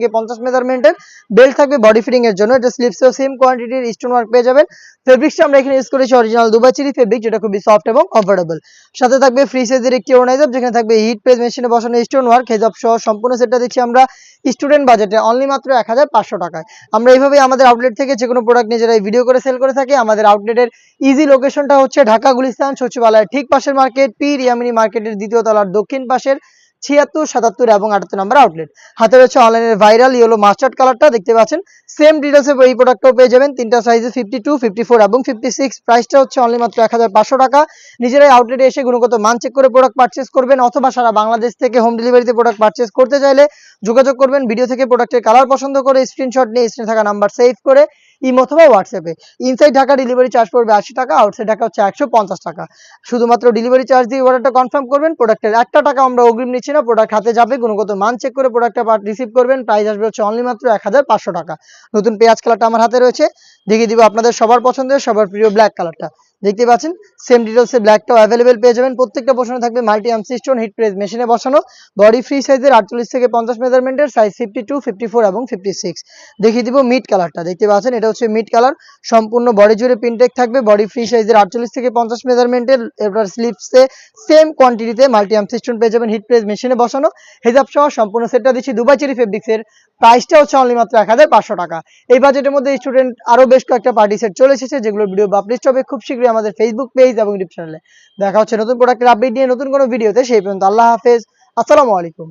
থেকে পঞ্চাশ মেজারমেন্টের বেল্ট থাকবে বডি ফিটিং এর জন্য। এটা স্লিপসেও সেম কোয়ান্টিটির স্টোন ওয়ার্ক পেয়ে যাবেন। ফেব্রিক্সটা আমরা এখানে ইউজ করেছি অরিজিনাল দুবাই চিরি ফেব্রিক যেটা খুবই সফট এবং কমফোর্টেবল সাথে থাকবে ফ্রি সাইজের একটি ওনাইজার যেখানে থাকবে হিট পেজ মেশিনে বসানো স্টোন ওয়ার্ক হেজাব সহ সম্পূর্ণ সেটটা দিচ্ছি আমরা স্টুডেন্ট বাজেটে অনলি মাত্র এক হাজার পাঁচশো টাকায়। আমরা এইভাবে আমাদের আউটলেট থেকে যে কোনো প্রোডাক্ট নিজেরাই ভিডিও করে সেল করে থাকি, আমাদের আউটলেটের ইজি লোকেশনটা হচ্ছে ঢাকা, গুলিস্তান, সচিবালয়ের ঠিক পাশের মার্কেট পি রিয়ামিনি মার্কেটের দ্বিতীয় তলার দক্ষিণ পাশের ছিয়াত্তর, সাতাত্তর এবং আটাত্তর নম্বর আউটলেট হাতে রয়েছে অনলাইনের ভাইরাল ইয়েলো মাস্টার্ড কালারটা দেখতে পাচ্ছেন? সেম ডিটেলসে এই প্রোডাক্টটাও পেয়ে যাবেন। তিনটা সাইজে ফিফটি টু ফিফটি ফোর এবং ফিফটি সিক্স প্রাইসটা হচ্ছে অনলি মাত্র এক হাজার পাঁচশো টাকা। নিজেরাই আউটলেটে এসে গুণগত মান চেক করে প্রোডাক্ট পারচেস করবেন, অথবা সারা বাংলাদেশ থেকে হোম ডেলিভারিতে প্রোডাক্ট পারচেস করতে চাইলে যোগাযোগ করবেন। ভিডিও থেকে প্রোডাক্টের কালার পছন্দ করে স্ক্রিনশট নিয়ে স্ক্রিনে থাকা নাম্বার সেভ করে। ইমো অথবা হোয়াটসঅ্যাপে ইনসাইড ঢাকা ডেলিভারি চার্জ পড়বে আশি টাকা আউটসাইড ঢাকা হচ্ছে একশো পঞ্চাশ টাকা। শুধুমাত্র ডেলিভারি চার্জ দিয়ে অর্ডারটা কনফার্ম করবেন প্রোডাক্টের একটা টাকা আমরা অগ্রিম নিচ্ছি না প্রোডাক্ট হাতে যাবে, গুণগত মান চেক করে প্রোডাক্টটা রিসিভ করবেন প্রাইস আসবে হচ্ছে অনলি মাত্র এক হাজার পাঁচশো টাকা। নতুন পেঁয়াজ কালারটা আমার হাতে রয়েছে, দেখিয়ে দিব আপনাদের সবার পছন্দের, সবার প্রিয় ব্ল্যাক কালারটা দেখতে পাচ্ছেন সেম ডিটেলসে ব্ল্যাকটাও অ্যাভেলেবেল পেয়ে যাবেন, প্রত্যেকটা বসানো থাকবে মাল্টি আমসি স্টোন হিট প্রেস মেশিনে বসানো বডি ফ্রি সাইজের আটচল্লিশ থেকে পঞ্চাশ মেজারমেন্টের size fifty two fifty four এবং ফিফটি সিক্স দেখিয়ে দিব মিড কালারটা দেখতে পাচ্ছেন এটা হচ্ছে মিড কালার সম্পূর্ণ বডি জুড়ে পিনটেক থাকবে বডি ফ্রি সাইজের আটচল্লিশ থেকে পঞ্চাশ মেজারমেন্টের এবার স্লিপসে সেম কোয়ান্টিটিতে মাল্টি আমসি স্টোন পেয়ে যাবেন হিট প্রেস মেশিনে বসানো হেজাব সহ সম্পূর্ণ সেটটা দিচ্ছি দুবাই চেরি ফেব্রিক্সের প্রাইসটা হচ্ছে অনলি মাত্র এক হাজার পাঁচশো টাকা। এই বাজেটের মধ্যে স্টুডেন্ট আরও বেশ কয়েকটা পার্টি সেট চলে এসেছে যেগুলো ভিডিও পাবলিশ হবে খুব শীঘ্রই আমাদের ফেসবুক পেজ এবং ইউটিউব চ্যানেলে দেখা হচ্ছে নতুন প্রোডাক্টের আপডেট নিয়ে নতুন কোনো ভিডিওতে সেই পর্যন্ত আল্লাহ হাফেজ, আসসালামু আলাইকুম।